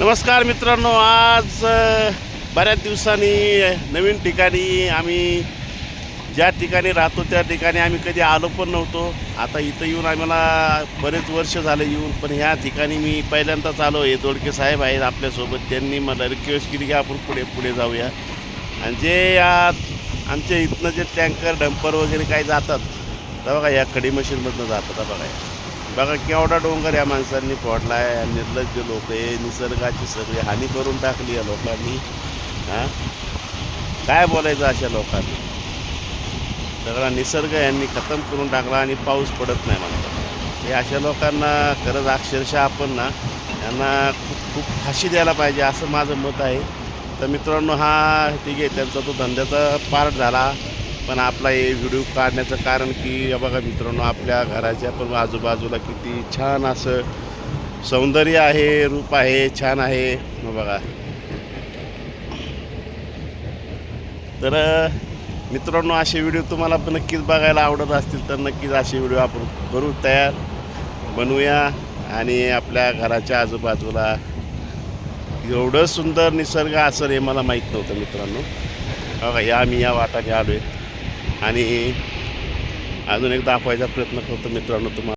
नमस्कार मित्रांनो आज बऱ्याच दिवसांनी नवीन ठिकाणी आम्ही ज्या ठिकाणी राहतो त्या ठिकाणी आम्ही कधी आलो पण नव्हतो. आता इथं येऊन आम्हाला बरेच वर्ष झाले येऊन पण ह्या ठिकाणी मी पहिल्यांदाच आलो. हे दोडके साहेब आहेत आपल्यासोबत. त्यांनी मला रिक्वेस्ट केली की आपण पुढे पुढे जाऊया. आणि जे या आमच्या इथनं जे टँकर डंपर वगैरे काही जातात तर बघा या खडी मशीनमधनं जातात बघा. बघा केवढा डोंगर या माणसांनी फोडला आहे निर्लज्ज लोक आहे निसर्गाची सगळी हानी करून टाकली या लोकांनी. हां? काय बोलायचं अशा लोकांनी? सगळा निसर्ग यांनी खतम करून टाकला आणि पाऊस पडत नाही म्हणतात. हे अशा लोकांना खरंच अक्षरशः आपण ना यांना खूप खूप फाशी द्यायला पाहिजे असं माझं मत आहे. तर मित्रांनो हा ठीक आहे त्यांचा तो धंद्याचा पार्ट झाला. पण आपला हे व्हिडिओ काढण्याचं कारण की बघा मित्रांनो आपल्या घराच्या पण आजूबाजूला किती छान असं सौंदर्य आहे रूप आहे छान आहे. मग बघा. तर मित्रांनो असे व्हिडिओ तुम्हाला पण नक्कीच बघायला आवडत असतील तर नक्कीच असे व्हिडिओ आपण करू तयार. बनवूया. आणि आपल्या घराच्या आजूबाजूला एवढं सुंदर निसर्ग असं हे मला माहीत नव्हतं मित्रांनो. बघा या मी या वाटाने आलो आहे आणि अजून एक दाखवायचा प्रयत्न करतो मित्रांनो तुम्हाला.